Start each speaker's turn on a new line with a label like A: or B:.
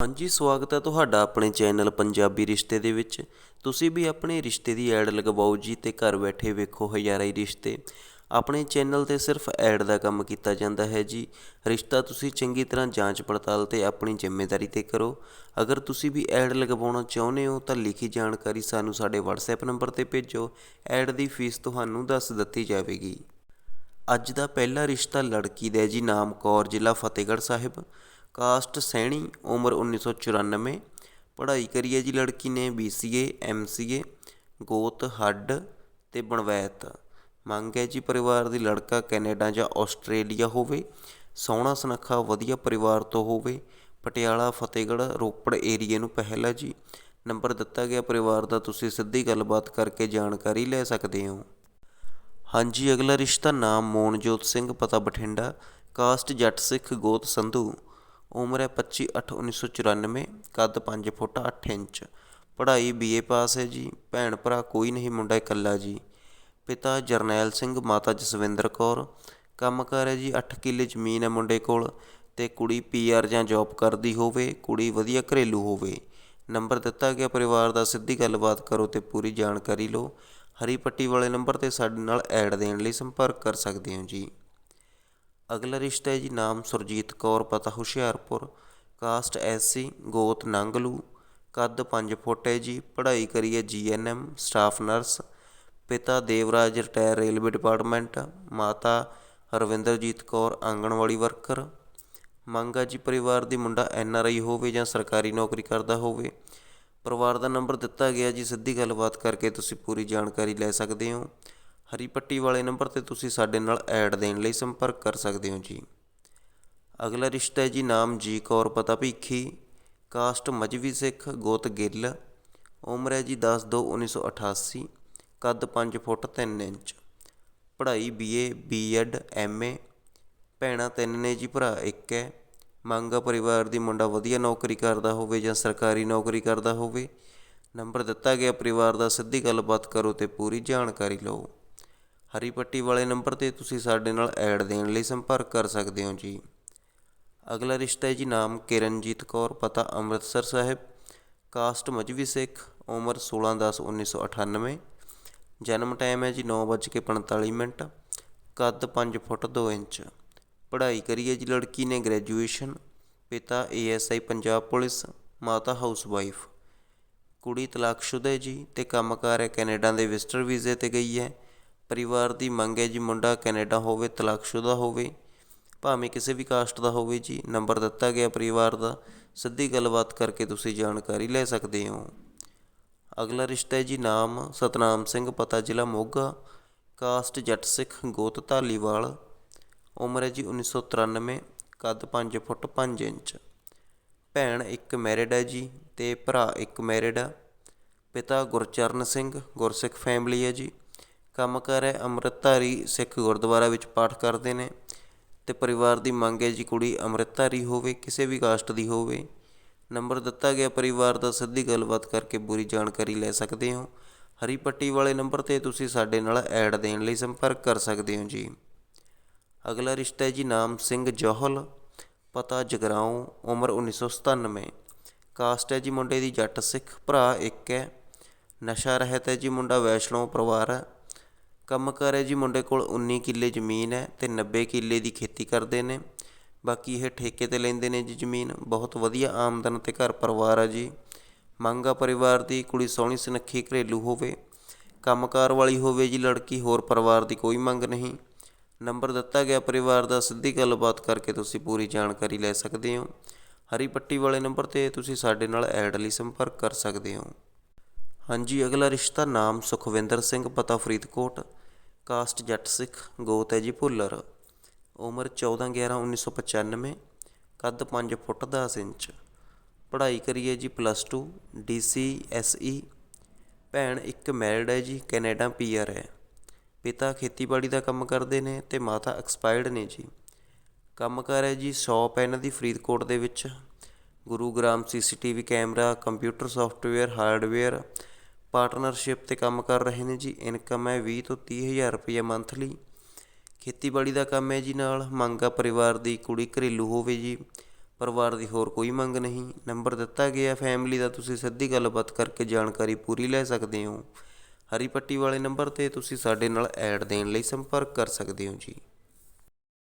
A: ਹਾਂਜੀ, ਸਵਾਗਤ ਹੈ ਤੁਹਾਡਾ ਆਪਣੇ ਚੈਨਲ ਪੰਜਾਬੀ ਰਿਸ਼ਤੇ ਦੇ ਵਿੱਚ। ਤੁਸੀਂ ਵੀ ਆਪਣੇ ਰਿਸ਼ਤੇ ਦੀ ਐਡ ਲਗਵਾਓ ਜੀ ਤੇ ਘਰ ਬੈਠੇ ਵੇਖੋ ਹਜ਼ਾਰਾਂ ਹੀ ਰਿਸ਼ਤੇ। ਆਪਣੇ ਚੈਨਲ ਤੇ ਸਿਰਫ ਐਡ ਦਾ ਕੰਮ ਕੀਤਾ ਜਾਂਦਾ ਹੈ ਜੀ। ਰਿਸ਼ਤਾ ਤੁਸੀਂ ਚੰਗੀ ਤਰ੍ਹਾਂ ਜਾਂਚ ਪੜਤਾਲ ਤੇ ਆਪਣੀ ਜ਼ਿੰਮੇਵਾਰੀ ਤੇ ਕਰੋ। ਅਗਰ ਤੁਸੀਂ ਵੀ ਐਡ ਲਗਵਾਉਣਾ ਚਾਹੁੰਦੇ ਹੋ ਤਾਂ ਲਿਖੀ ਜਾਣਕਾਰੀ ਸਾਨੂੰ ਸਾਡੇ WhatsApp ਨੰਬਰ ਤੇ ਭੇਜੋ। ਐਡ ਦੀ ਫੀਸ ਤੁਹਾਨੂੰ ਦੱਸ ਦਿੱਤੀ ਜਾਵੇਗੀ। ਅੱਜ ਦਾ ਪਹਿਲਾ ਰਿਸ਼ਤਾ ਲੜਕੀ ਦਾ ਜੀ ਨਾਮ ਕੌਰ ਜ਼ਿਲ੍ਹਾ ਫਤਿਹਗੜ੍ਹ ਸਾਹਿਬ। ਕਾਸਟ ਸੈਣੀ, ਉਮਰ 1994 ਪੜ੍ਹਾਈ ਕਰੀ ਹੈ ਜੀ ਲੜਕੀ ਨੇ BCA MCA ਗੋਤ, ਹੱਡ ਤੇ ਬਣਵੈਤ। ਮੰਗ ਹੈ ਜੀ ਪਰਿਵਾਰ ਦੀ ਲੜਕਾ ਕੈਨੇਡਾ ਜਾਂ ਆਸਟ੍ਰੇਲੀਆ ਹੋਵੇ, ਸੋਹਣਾ ਸੁਨੱਖਾ ਵਧੀਆ ਪਰਿਵਾਰ ਤੋਂ ਹੋਵੇ, ਪਟਿਆਲਾ, ਫਤਿਹਗੜ੍ਹ, ਰੋਪੜ ਏਰੀਏ ਨੂੰ ਪਹਿਲਾ ਜੀ। ਨੰਬਰ ਦਿੱਤਾ ਗਿਆ ਪਰਿਵਾਰ ਦਾ, ਤੁਸੀਂ ਸਿੱਧੀ ਗੱਲਬਾਤ ਕਰਕੇ ਜਾਣਕਾਰੀ ਲੈ ਸਕਦੇ ਹੋ। ਹਾਂਜੀ, ਅਗਲਾ ਰਿਸ਼ਤਾ ਨਾਮ ਮੋਨਜੋਤ ਸਿੰਘ, ਪਤਾ ਬਠਿੰਡਾ। ਕਾਸਟ ਜੱਟ ਸਿੱਖ ਗੋਤ ਸੰਧੂ। ਉਮਰ ਹੈ 25 8 1994 ਕੱਦ ਪੰਜ ਫੁੱਟ ਅੱਠ ਇੰਚ। ਪੜ੍ਹਾਈ ਬੀ ਏ ਪਾਸ ਹੈ ਜੀ। ਭੈਣ ਭਰਾ ਕੋਈ ਨਹੀਂ, ਮੁੰਡਾ ਇਕੱਲਾ ਜੀ। ਪਿਤਾ ਜਰਨੈਲ ਸਿੰਘ, ਮਾਤਾ ਜਸਵਿੰਦਰ ਕੌਰ। ਕੰਮਕਾਰ ਹੈ ਜੀ 8 ਕਿੱਲੇ ਜ਼ਮੀਨ ਹੈ ਮੁੰਡੇ ਕੋਲ ਤੇ ਕੁੜੀ ਪੀਆਰ ਜਾਂ ਜੌਬ ਕਰਦੀ ਹੋਵੇ, ਕੁੜੀ ਵਧੀਆ ਘਰੇਲੂ ਹੋਵੇ। ਨੰਬਰ ਦਿੱਤਾ ਗਿਆ ਪਰਿਵਾਰ ਦਾ, ਸਿੱਧੀ ਗੱਲਬਾਤ ਕਰੋ ਤੇ ਪੂਰੀ ਜਾਣਕਾਰੀ ਲਓ। ਹਰੀ ਪੱਟੀ ਵਾਲੇ ਨੰਬਰ ਤੇ ਸਾਡੇ ਨਾਲ ਐਡ ਦੇਣ ਲਈ ਸੰਪਰਕ ਕਰ ਸਕਦੇ ਹੋ ਜੀ। ਅਗਲਾ ਰਿਸ਼ਤਾ ਹੈ ਜੀ ਨਾਮ ਸੁਰਜੀਤ ਕੌਰ, ਪਤਾ ਹੁਸ਼ਿਆਰਪੁਰ। ਕਾਸਟ ਐਸਸੀ, ਗੋਤ ਨੰਗਲੂ। ਕੱਦ 5 ਫੁੱਟ ਹੈ ਜੀ। ਪੜ੍ਹਾਈ ਕਰੀ ਹੈ ਜੀਐਨਐਮ, ਸਟਾਫ ਨਰਸ। ਪਿਤਾ ਦੇਵਰਾਜ ਰਿਟਾਇਰ ਰੇਲਵੇ ਡਿਪਾਰਟਮੈਂਟ। ਮਾਤਾ ਹਰਵਿੰਦਰਜੀਤ ਕੌਰ, ਆਂਗਣਵਾੜੀ ਵਰਕਰ। ਮੰਗ ਹੈ ਜੀ ਪਰਿਵਾਰ ਦੀ ਮੁੰਡਾ ਐਨਆਰਆਈ ਹੋਵੇ ਜਾਂ ਸਰਕਾਰੀ ਨੌਕਰੀ ਕਰਦਾ ਹੋਵੇ। ਪਰਿਵਾਰ ਦਾ ਨੰਬਰ ਦਿੱਤਾ ਗਿਆ ਜੀ। ਸਿੱਧੀ ਗੱਲਬਾਤ ਕਰਕੇ ਤੁਸੀਂ ਪੂਰੀ ਜਾਣਕਾਰੀ ਲੈ ਸਕਦੇ ਹੋ। ਹਰੀ ਪੱਟੀ ਵਾਲੇ ਨੰਬਰ ਤੇ ਤੁਸੀਂ ਸਾਡੇ ਨਾਲ ਐਡ ਦੇਣ ਲਈ ਸੰਪਰਕ ਕਰ ਸਕਦੇ ਹੋ ਜੀ। ਅਗਲਾ ਰਿਸ਼ਤਾ ਹੈ ਜੀ ਨਾਮ ਜੀ ਕੌਰ ਪਤਾ ਭੀਖੀ, ਕਾਸਟ ਮਜਵੀ ਸਿੱਖ, ਗੋਤ ਗਿੱਲ। ਉਮਰ ਹੈ ਜੀ 10 2 1988 ਕੱਦ 5 ਫੁੱਟ 3 ਇੰਚ। ਪੜ੍ਹਾਈ ਬੀਏ, ਬੀਐਡ ਐਮਏ ਭੈਣਾਂ ਤਿੰਨ ਨੇ ਜੀ, ਭਰਾ ਇੱਕ ਹੈ। ਮੰਗ ਪਰਿਵਾਰ ਦੀ ਮੁੰਡਾ ਵਧੀਆ ਨੌਕਰੀ ਕਰਦਾ ਹੋਵੇ ਜਾਂ ਸਰਕਾਰੀ ਨੌਕਰੀ ਕਰਦਾ ਹੋਵੇ। ਨੰਬਰ ਦਿੱਤਾ ਗਿਆ, ਪਰਿਵਾਰ ਦਾ ਸਿੱਧੀ ਗੱਲਬਾਤ ਕਰੋ ਤੇ ਪੂਰੀ ਜਾਣਕਾਰੀ ਲਓ। ਹਰੀ ਪੱਟੀ ਵਾਲੇ ਨੰਬਰ ਤੇ ਤੁਸੀਂ ਸਾਡੇ ਨਾਲ ਐਡ ਦੇਣ ਲਈ ਸੰਪਰਕ ਕਰ ਸਕਦੇ ਹੋ ਜੀ। ਅਗਲਾ ਰਿਸ਼ਤਾ ਹੈ ਜੀ ਨਾਮ ਕਿਰਨਜੀਤ ਕੌਰ, ਪਤਾ ਅੰਮ੍ਰਿਤਸਰ ਸਾਹਿਬ। ਕਾਸਟ ਮਜਵੀ ਸਿੱਖ, ਉਮਰ 16 10 1998 ਜਨਮ ਟਾਈਮ ਹੈ ਜੀ 9:45 ਮਿੰਟ। ਕੱਦ 5 ਫੁੱਟ 2 ਇੰਚ। ਪੜ੍ਹਾਈ ਕਰੀ ਹੈ ਜੀ ਲੜਕੀ ਨੇ ਗ੍ਰੈਜੂਏਸ਼ਨ ਪਿਤਾ ਏਐਸਆਈ ਪੰਜਾਬ ਪੁਲਿਸ, ਮਾਤਾ ਹਾਊਸਵਾਈਫ ਕੁੜੀ ਤਲਾਕਸ਼ੁਦਾ ਹੈ ਜੀ ਤੇ ਕੰਮਕਾਰ ਹੈ ਕੈਨੇਡਾ ਦੇ ਵਿਜ਼ਟਰ ਵੀਜ਼ੇ ਤੇ ਗਈ ਹੈ। ਪਰਿਵਾਰ ਦੀ ਮੰਗ ਹੈ ਜੀ ਮੁੰਡਾ ਕੈਨੇਡਾ ਹੋਵੇ, ਤਲਾਕਸ਼ੁਦਾ ਹੋਵੇ, ਭਾਵੇਂ ਕਿਸੇ ਵੀ ਕਾਸਟ ਦਾ ਹੋਵੇ ਜੀ, ਨੰਬਰ ਦਿੱਤਾ ਗਿਆ ਪਰਿਵਾਰ ਦਾ, ਸਿੱਧੀ ਗੱਲਬਾਤ ਕਰਕੇ ਤੁਸੀਂ ਜਾਣਕਾਰੀ ਲੈ ਸਕਦੇ ਹੋ। ਅਗਲਾ ਰਿਸ਼ਤਾ ਹੈ ਜੀ ਨਾਮ, ਸਤਨਾਮ ਸਿੰਘ, ਪਤਾ ਜ਼ਿਲ੍ਹਾ ਮੋਗਾ, ਕਾਸਟ ਜੱਟ ਸਿੱਖ ਗੋਤ ਧਾਲੀਵਾਲ, ਉਮਰ ਹੈ ਜੀ 1993 ਕੱਦ 5 ਫੁੱਟ 5 ਇੰਚ। ਭੈਣ ਇੱਕ ਮੈਰਿਡ ਹੈ ਜੀ ਤੇ ਭਰਾ ਇੱਕ ਮੈਰਿਡ ਆ। ਪਿਤਾ ਗੁਰਚਰਨ ਸਿੰਘ, ਗੁਰਸਿੱਖ ਫੈਮਿਲੀ ਹੈ ਜੀ। ਕੰਮ ਕਾਰ ਹੈ ਅੰਮ੍ਰਿਤਧਾਰੀ ਸਿੱਖ ਗੁਰਦੁਆਰਾ ਵਿੱਚ ਪਾਠ ਕਰਦੇ ਨੇ ਅਤੇ ਪਰਿਵਾਰ ਦੀ ਮੰਗ ਹੈ ਜੀ ਕੁੜੀ ਅੰਮ੍ਰਿਤਧਾਰੀ ਹੋਵੇ, ਕਿਸੇ ਵੀ ਕਾਸਟ ਦੀ ਹੋਵੇ। ਨੰਬਰ ਦਿੱਤਾ ਗਿਆ ਪਰਿਵਾਰ ਦਾ, ਸਿੱਧੀ ਗੱਲਬਾਤ ਕਰਕੇ ਪੂਰੀ ਜਾਣਕਾਰੀ ਲੈ ਸਕਦੇ ਹੋ। ਹਰੀ ਪੱਟੀ ਵਾਲੇ ਨੰਬਰ ਤੇ ਤੁਸੀਂ ਸਾਡੇ ਨਾਲ ਐਡ ਦੇਣ ਲਈ ਸੰਪਰਕ ਕਰ ਸਕਦੇ ਹੋ ਜੀ। ਅਗਲਾ ਰਿਸ਼ਤਾ ਹੈ ਜੀ ਨਾਮ ਸਿੰਘ ਜੋਹਲ, ਪਤਾ ਜਗਰਾਉਂ, ਉਮਰ 1997 ਕਾਸਟ ਹੈ ਜੀ ਮੁੰਡੇ ਦੀ ਜੱਟ ਸਿੱਖ ਭਰਾ ਇੱਕ ਹੈ। ਨਸ਼ਾ ਰਹਿਤ ਹੈ ਜੀ ਮੁੰਡਾ ਵੈਸ਼ਨੋ ਪਰਿਵਾਰ ਹੈ। ਕੰਮ ਕਰ ਹੈ ਜੀ, ਮੁੰਡੇ ਕੋਲ 19 ਕਿੱਲੇ ਜ਼ਮੀਨ ਹੈ ਅਤੇ ਨੱਬੇ ਕਿੱਲੇ ਦੀ ਖੇਤੀ ਕਰਦੇ ਨੇ। ਬਾਕੀ ਇਹ ਠੇਕੇ ਤੇ ਲੈਂਦੇ ਨੇ ਜੀ ਜ਼ਮੀਨ। ਬਹੁਤ ਵਧੀਆ ਆਮਦਨ ਅਤੇ ਘਰ ਪਰਿਵਾਰ ਆ ਜੀ। ਮੰਗ ਆ ਪਰਿਵਾਰ ਦੀ ਕੁੜੀ ਸੋਹਣੀ ਸੁਨੱਖੀ ਘਰੇਲੂ ਹੋਵੇ, ਕੰਮਕਾਰ ਵਾਲੀ ਹੋਵੇ ਜੀ, ਲੜਕੀ ਹੋਰ ਪਰਿਵਾਰ ਦੀ ਕੋਈ ਮੰਗ ਨਹੀਂ। ਨੰਬਰ ਦਿੱਤਾ ਗਿਆ ਪਰਿਵਾਰ ਦਾ, ਸਿੱਧੀ ਗੱਲਬਾਤ ਕਰਕੇ ਤੁਸੀਂ ਪੂਰੀ ਜਾਣਕਾਰੀ ਲੈ ਸਕਦੇ ਹੋ। ਹਰੀ ਪੱਟੀ ਵਾਲੇ ਨੰਬਰ ਤੇ ਤੁਸੀਂ ਸਾਡੇ ਨਾਲ ਐਡ ਲਈ ਸੰਪਰਕ ਕਰ ਸਕਦੇ ਹੋ। ਹਾਂਜੀ, ਅਗਲਾ ਰਿਸ਼ਤਾ ਨਾਮ ਸੁਖਵਿੰਦਰ ਸਿੰਘ, ਪਤਾ ਫਰੀਦਕੋਟ। ਕਾਸਟ ਜੱਟ ਸਿੱਖ ਗੋਤ ਹੈ ਜੀ ਭੁੱਲਰ। ਉਮਰ 14 11 1995 ਕੱਦ 5 ਫੁੱਟ 10 ਇੰਚ। ਪੜ੍ਹਾਈ ਕਰੀਏ ਜੀ ਪਲੱਸ 2 ਡੀਸੀ ਐਸਈ ਭੈਣ ਇੱਕ ਮੈਰਿਡ ਹੈ ਜੀ, ਕੈਨੇਡਾ ਪੀਆਰ ਹੈ। ਪਿਤਾ ਖੇਤੀਬਾੜੀ ਦਾ ਕੰਮ ਕਰਦੇ ਨੇ ਤੇ ਮਾਤਾ ਐਕਸਪਾਇਰਡ ਨੇ ਜੀ। ਕੰਮਕਾਰ ਹੈ ਜੀ ਸ਼ੌਪ ਹੈ ਇਹਨਾਂ ਦੀ ਫਰੀਦਕੋਟ ਦੇ ਵਿੱਚ। Gurugram CCTV camera, computer software, hardware partnership ਤੇ ਕੰਮ ਕਰ ਰਹੇ ਨੇ ਜੀ। ਇਨਕਮ ਹੈ ਵੀਹ ਤੋਂ ਤੀਹ ਹਜ਼ਾਰ ਰੁਪਈਆ ਮੰਥਲੀ। ਖੇਤੀਬਾੜੀ ਦਾ ਕੰਮ ਹੈ ਜੀ ਨਾਲ। ਮੰਗ ਆ ਪਰਿਵਾਰ ਦੀ ਕੁੜੀ ਘਰੇਲੂ ਹੋਵੇ ਜੀ। ਪਰਿਵਾਰ ਦੀ ਹੋਰ ਕੋਈ ਮੰਗ ਨਹੀਂ। ਨੰਬਰ ਦਿੱਤਾ ਗਿਆ ਫੈਮਿਲੀ ਦਾ। ਤੁਸੀਂ ਸਿੱਧੀ ਗੱਲਬਾਤ ਕਰਕੇ ਜਾਣਕਾਰੀ ਪੂਰੀ ਲੈ ਸਕਦੇ ਹੋ। ਹਰੀ ਪੱਟੀ ਵਾਲੇ ਨੰਬਰ ਤੇ ਤੁਸੀਂ ਸਾਡੇ ਨਾਲ ਐਡ ਦੇਣ ਲਈ ਸੰਪਰਕ ਕਰ ਸਕਦੇ ਹੋ ਜੀ।